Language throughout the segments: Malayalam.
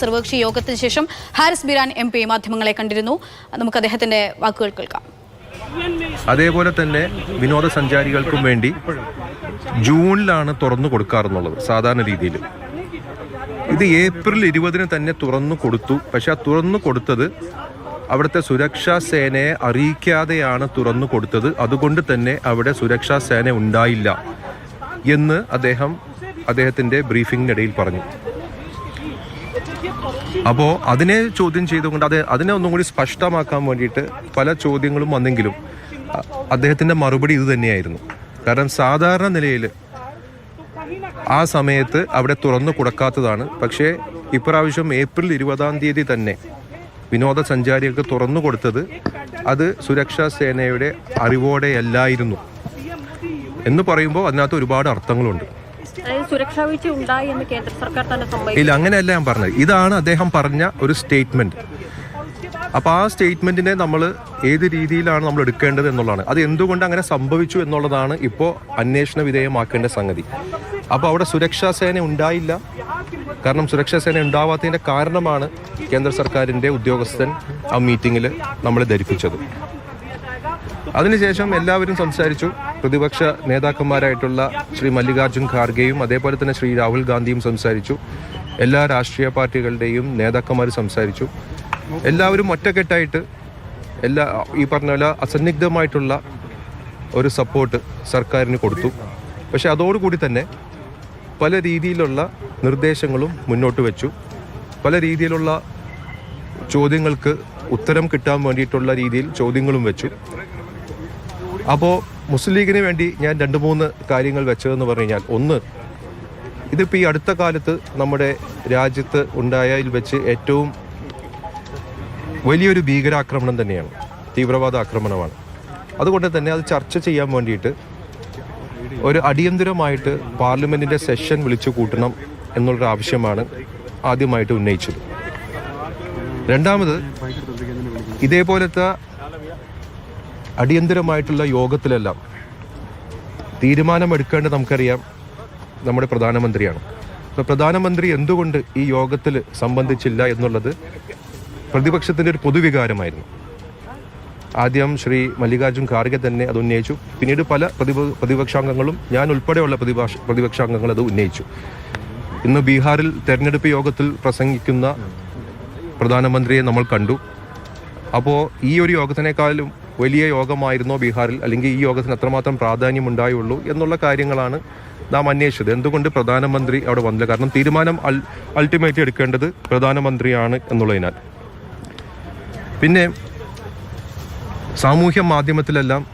സർവകക്ഷി യോഗത്തിന് ശേഷം ഹാരിസ് ബിരാൻ എം പി മാധ്യമങ്ങളെ കണ്ടിരുന്നു. നമുക്ക് അദ്ദേഹത്തിന്റെ വാക്കുകൾ കേൾക്കാം. അതേപോലെ തന്നെ വിനോദസഞ്ചാരികൾക്കും വേണ്ടി ജൂണിലാണ് തുറന്നു കൊടുക്കാറെന്നുള്ളത് സാധാരണ രീതിയിൽ. ഇത് ഏപ്രിൽ ഇരുപതിന് തന്നെ തുറന്നു കൊടുത്തു. പക്ഷെ ആ തുറന്നു കൊടുത്തത് അവിടുത്തെ സുരക്ഷാ സേനയെ അറിയിക്കാതെയാണ് തുറന്നു കൊടുത്തത്. അതുകൊണ്ട് തന്നെ അവിടെ സുരക്ഷാ സേന ഉണ്ടായില്ല എന്ന് അദ്ദേഹം അദ്ദേഹത്തിന്റെ ബ്രീഫിംഗിനിടയിൽ പറഞ്ഞു. അപ്പോൾ അതിനെ ചോദ്യം ചെയ്തുകൊണ്ട് അത് അതിനെ ഒന്നും കൂടി സ്പഷ്ടമാക്കാൻ വേണ്ടിയിട്ട് പല ചോദ്യങ്ങളും വന്നെങ്കിലും അദ്ദേഹത്തിന്റെ മറുപടി ഇത് തന്നെയായിരുന്നു. കാരണം സാധാരണ നിലയിൽ ആ സമയത്ത് അവിടെ തുറന്നു കൊടുക്കാത്തതാണ്. പക്ഷേ ഇപ്രാവശ്യം ഏപ്രിൽ ഇരുപതാം തീയതി തന്നെ വിനോദസഞ്ചാരികൾക്ക് തുറന്നു കൊടുത്തത് അത് സുരക്ഷാ സേനയുടെ അറിവോടെയല്ലായിരുന്നു. എന്ന് പറയുമ്പോൾ അതിനകത്ത് ഒരുപാട് അർത്ഥങ്ങളുണ്ട്. ഉണ്ടായി തന്നെ ഇല്ല അങ്ങനെയല്ല ഞാൻ പറഞ്ഞത്. ഇതാണ് അദ്ദേഹം പറഞ്ഞ ഒരു സ്റ്റേറ്റ്മെന്റ്. അപ്പൊ ആ സ്റ്റേറ്റ്മെന്റിനെ നമ്മൾ ഏത് രീതിയിലാണ് നമ്മൾ എടുക്കേണ്ടത് എന്നുള്ളതാണ്. അത് എന്തുകൊണ്ട് അങ്ങനെ സംഭവിച്ചു എന്നുള്ളതാണ് ഇപ്പോൾ അന്വേഷണ വിധേയമാക്കേണ്ട സംഗതി. അപ്പോൾ അവിടെ സുരക്ഷാ സേന ഉണ്ടായില്ല. കാരണം സുരക്ഷാ സേന ഉണ്ടാവാത്തതിന്റെ കാരണമാണ് കേന്ദ്ര സർക്കാരിന്റെ ഉദ്യോഗസ്ഥൻ ആ മീറ്റിംഗിൽ നമ്മളെ ധരിപ്പിച്ചത്. അതിനുശേഷം എല്ലാവരും സംസാരിച്ചു. പ്രതിപക്ഷ നേതാക്കന്മാരായിട്ടുള്ള ശ്രീ മല്ലികാർജുൻ ഖാർഗെയും അതേപോലെ തന്നെ ശ്രീ രാഹുൽ ഗാന്ധിയും സംസാരിച്ചു. എല്ലാ രാഷ്ട്രീയ പാർട്ടികളുടെയും നേതാക്കന്മാർ സംസാരിച്ചു. എല്ലാവരും ഒറ്റക്കെട്ടായിട്ട് എല്ലാ ഈ പറഞ്ഞ പോലെ അസന്നിഗ്ധമായിട്ടുള്ള ഒരു സപ്പോർട്ട് സർക്കാരിന് കൊടുത്തു. പക്ഷെ അതോടുകൂടി തന്നെ പല രീതിയിലുള്ള നിർദ്ദേശങ്ങളും മുന്നോട്ട് വെച്ചു. പല രീതിയിലുള്ള ചോദ്യങ്ങൾക്ക് ഉത്തരം കിട്ടാൻ വേണ്ടിയിട്ടുള്ള രീതിയിൽ ചോദ്യങ്ങളും വെച്ചു. അപ്പോൾ മുസ്ലിം ലീഗിന് വേണ്ടി ഞാൻ രണ്ട് മൂന്ന് കാര്യങ്ങൾ വെച്ചതെന്ന് പറഞ്ഞു കഴിഞ്ഞാൽ ഒന്ന് ഇതിപ്പോൾ ഈ അടുത്ത കാലത്ത് നമ്മുടെ രാജ്യത്ത് ഉണ്ടായതിൽ വെച്ച് ഏറ്റവും വലിയൊരു ഭീകരാക്രമണം തന്നെയാണ് തീവ്രവാദ ആക്രമണമാണ്. അതുകൊണ്ട് തന്നെ അത് ചർച്ച ചെയ്യാൻ വേണ്ടിയിട്ട് ഒരു അടിയന്തരമായിട്ട് പാർലമെന്റിന്റെ സെഷൻ വിളിച്ചു കൂട്ടണം എന്നുള്ളൊരു ആവശ്യമാണ് ആദ്യമായിട്ട് ഉന്നയിച്ചത്. രണ്ടാമത് ഇതേപോലത്തെ അടിയന്തരമായിട്ടുള്ള യോഗത്തിലെല്ലാം തീരുമാനമെടുക്കേണ്ടത് നമുക്കറിയാം നമ്മുടെ പ്രധാനമന്ത്രിയാണ്. അപ്പോൾ പ്രധാനമന്ത്രി എന്തുകൊണ്ട് ഈ യോഗത്തിൽ സംബന്ധിച്ചില്ല എന്നുള്ളത് പ്രതിപക്ഷത്തിന്റെ ഒരു പൊതുവികാരമായിരുന്നു. ആദ്യം ശ്രീ മല്ലികാർജുൻ ഖാർഗെ തന്നെ അത് ഉന്നയിച്ചു. പിന്നീട് പല പ്രതിപ പ്രതിപക്ഷാംഗങ്ങളും ഞാൻ ഉൾപ്പെടെയുള്ള പ്രതിപക്ഷ പ്രതിപക്ഷാംഗങ്ങൾ അത് ഉന്നയിച്ചു. ഇന്ന് ബീഹാറിൽ തെരഞ്ഞെടുപ്പ് യോഗത്തിൽ പ്രസംഗിക്കുന്ന പ്രധാനമന്ത്രിയെ നമ്മൾ കണ്ടു. അപ്പോൾ ഈ ഒരു യോഗത്തിനേക്കാളും വലിയ യോഗമായിരുന്നോ ബീഹാറിൽ? അല്ലെങ്കിൽ ഈ യോഗത്തിന് അത്രമാത്രം പ്രാധാന്യം ഉണ്ടായുള്ളൂ എന്നുള്ള കാര്യങ്ങളാണ് നാം അന്വേഷിച്ചത്. എന്തുകൊണ്ട് പ്രധാനമന്ത്രി അവിടെ വന്നില്ല? കാരണം തീരുമാനം അൾ അൾട്ടിമേറ്റ് എടുക്കേണ്ടത് പ്രധാനമന്ത്രിയാണ് എന്നുള്ളതിനാൽ. പിന്നെ സാമൂഹ്യ മാധ്യമത്തിലെല്ലാം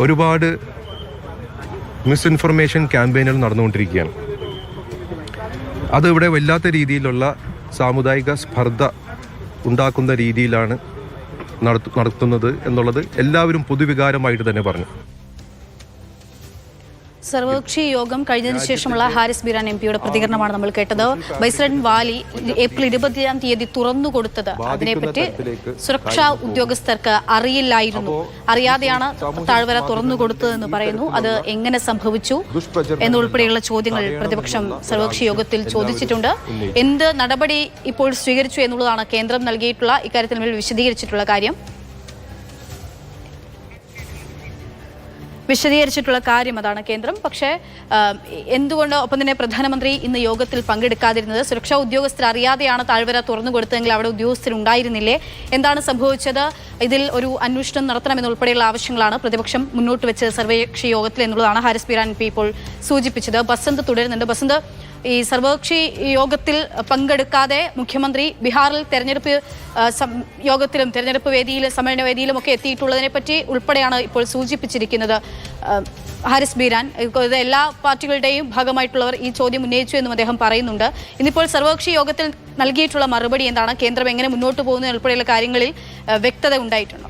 ഒരുപാട് മിസ്ഇൻഫർമേഷൻ ക്യാമ്പയിനുകൾ നടന്നുകൊണ്ടിരിക്കുകയാണ്. അത് ഇവിടെ വല്ലാത്ത രീതിയിലുള്ള സാമുദായിക സ്പർദ്ധ ഉണ്ടാക്കുന്ന രീതിയിലാണ് നടത്തുന്നത് എന്നുള്ളത് എല്ലാവരും പൊതുവികാരമായിട്ട് തന്നെ പറഞ്ഞു. സർവകക്ഷി യോഗം കഴിഞ്ഞതിന് ശേഷമുള്ള ഹാരിസ് ബിരാൻ എം പിയുടെ പ്രതികരണമാണ് നമ്മൾ കേട്ടത്. ബൈസ്രൻ വാലി ഏപ്രിൽ ഇരുപത്തിയാം തീയതി തുറന്നു കൊടുത്തത്. അതിനെപ്പറ്റി സുരക്ഷാ ഉദ്യോഗസ്ഥർക്ക് അറിയില്ലായിരുന്നു. അറിയാതെയാണ് താഴ്വര തുറന്നു കൊടുത്തതെന്ന് പറയുന്നു. അത് എങ്ങനെ സംഭവിച്ചു എന്നുൾപ്പെടെയുള്ള ചോദ്യങ്ങൾ പ്രതിപക്ഷം സർവകക്ഷി യോഗത്തിൽ ചോദിച്ചിട്ടുണ്ട്. എന്ത് നടപടി ഇപ്പോൾ സ്വീകരിച്ചു എന്നുള്ളതാണ് കേന്ദ്രം നൽകിയിട്ടുള്ള ഇക്കാര്യത്തിൽ വിശദീകരിച്ചിട്ടുള്ള കാര്യം. വിശദീകരിച്ചിട്ടുള്ള കാര്യം അതാണ് കേന്ദ്രം. പക്ഷേ എന്തുകൊണ്ട് ഒപ്പം തന്നെ പ്രധാനമന്ത്രി ഇന്ന് യോഗത്തിൽ പങ്കെടുക്കാതിരുന്നത്? സുരക്ഷാ ഉദ്യോഗസ്ഥർ അറിയാതെയാണ് താഴ്വര തുറന്നു കൊടുത്തതെങ്കിൽ അവിടെ ഉദ്യോഗസ്ഥരുണ്ടായിരുന്നില്ലേ? എന്താണ് സംഭവിച്ചത്? ഇതിൽ ഒരു അന്വേഷണം നടത്തണമെന്നുൾപ്പെടെയുള്ള ആവശ്യങ്ങളാണ് പ്രതിപക്ഷം മുന്നോട്ട് വെച്ച് സർവകക്ഷി യോഗത്തിൽ എന്നുള്ളതാണ് ഹാരിസ് ബിരാൻ പി ഇപ്പോൾ സൂചിപ്പിച്ചത്. ബസന്ത് തുടരുന്നുണ്ട്. ബസന്ത് ഈ സർവകക്ഷി യോഗത്തിൽ പങ്കെടുക്കാതെ മുഖ്യമന്ത്രി ബീഹാറിൽ തെരഞ്ഞെടുപ്പ് യോഗത്തിലും തെരഞ്ഞെടുപ്പ് വേദിയിലും സമ്മേളന വേദിയിലും ഒക്കെ എത്തിയിട്ടുള്ളതിനെ പറ്റി ഉൾപ്പെടെയാണ് ഇപ്പോൾ സൂചിപ്പിച്ചിരിക്കുന്നത്. ഹാരിസ് ബീരാൻ എല്ലാ പാർട്ടികളുടെയും ഭാഗമായിട്ടുള്ളവർ ഈ ചോദ്യം ഉന്നയിച്ചു എന്നും അദ്ദേഹം പറയുന്നുണ്ട്. ഇന്നിപ്പോൾ സർവകക്ഷി യോഗത്തിൽ നൽകിയിട്ടുള്ള മറുപടി എന്താണ്? കേന്ദ്രം എങ്ങനെ മുന്നോട്ട് പോകുന്നു ഉൾപ്പെടെയുള്ള കാര്യങ്ങളിൽ വ്യക്തത ഉണ്ടായിട്ടുണ്ടോ?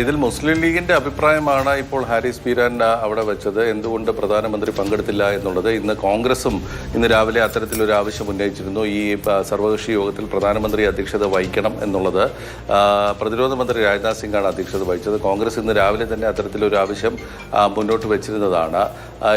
ഇതിൽ മുസ്ലിം ലീഗിന്റെ അഭിപ്രായമാണ് ഇപ്പോൾ ഹാരിസ് പീരാൻ അവിടെ വെച്ചത്. എന്തുകൊണ്ട് പ്രധാനമന്ത്രി പങ്കെടുത്തില്ല എന്നുള്ളത് ഇന്ന് കോൺഗ്രസും ഇന്ന് രാവിലെ അത്തരത്തിലൊരു ആവശ്യം ഉന്നയിച്ചിരുന്നു. ഈ സർവകക്ഷി യോഗത്തിൽ പ്രധാനമന്ത്രി അധ്യക്ഷത വഹിക്കണം എന്നുള്ളത്. പ്രതിരോധ മന്ത്രി രാജ്നാഥ് സിംഗാണ് അധ്യക്ഷത വഹിച്ചത്. കോൺഗ്രസ് ഇന്ന് രാവിലെ തന്നെ അത്തരത്തിലൊരു ആവശ്യം മുന്നോട്ട് വെച്ചിരുന്നതാണ്.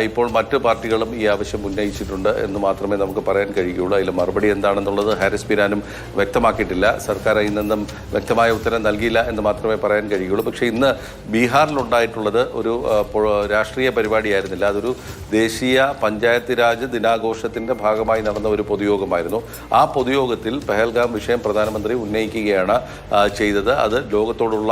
ഇപ്പോൾ മറ്റു പാർട്ടികളും ഈ ആവശ്യം ഉന്നയിച്ചിട്ടുണ്ട് എന്ന് മാത്രമേ നമുക്ക് പറയാൻ കഴിയുകയുള്ളൂ. അതിൽ മറുപടി എന്താണെന്നുള്ളത് ഹാരിസ് പീരാനും വ്യക്തമാക്കിയിട്ടില്ല. സർക്കാർ അതിൽ നിന്നും വ്യക്തമായ ഉത്തരം നൽകിയില്ല എന്ന് മാത്രമേ പറയാൻ കഴിയുള്ളൂ. പക്ഷേ ഇന്ന് ബീഹാറിലുണ്ടായിട്ടുള്ളത് ഒരു രാഷ്ട്രീയ പരിപാടിയായിരുന്നില്ല. അതൊരു ദേശീയ പഞ്ചായത്ത് രാജ് ദിനാഘോഷത്തിന്റെ ഭാഗമായി നടന്ന ഒരു പൊതുയോഗമായിരുന്നു. ആ പൊതുയോഗത്തിൽ പെഹൽഗാം വിഷയം പ്രധാനമന്ത്രി ഉന്നയിക്കുകയാണ് ചെയ്തത്. അത് ലോകത്തോടുള്ള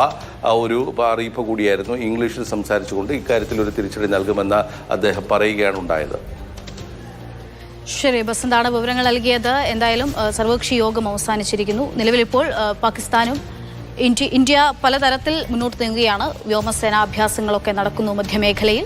ഒരു അറിയിപ്പ് കൂടിയായിരുന്നു. ഇംഗ്ലീഷിൽ സംസാരിച്ചുകൊണ്ട് ഇക്കാര്യത്തിൽ ഒരു തിരിച്ചടി നൽകുമെന്ന് അദ്ദേഹം പറയുകയാണ് ഉണ്ടായത്. ശരി ബസന്താണ് വിവരങ്ങൾ നൽകിയത്? എന്തായാലും സർവകക്ഷി യോഗം അവസാനിച്ചിരിക്കുന്നു. നിലവിലിപ്പോൾ പാകിസ്ഥാനും ഇന്ത്യ പലതരത്തിൽ മുന്നോട്ട് നീങ്ങുകയാണ്. വ്യോമസേനാ അഭ്യാസങ്ങളൊക്കെ നടക്കുന്നു മധ്യമേഖലയിൽ.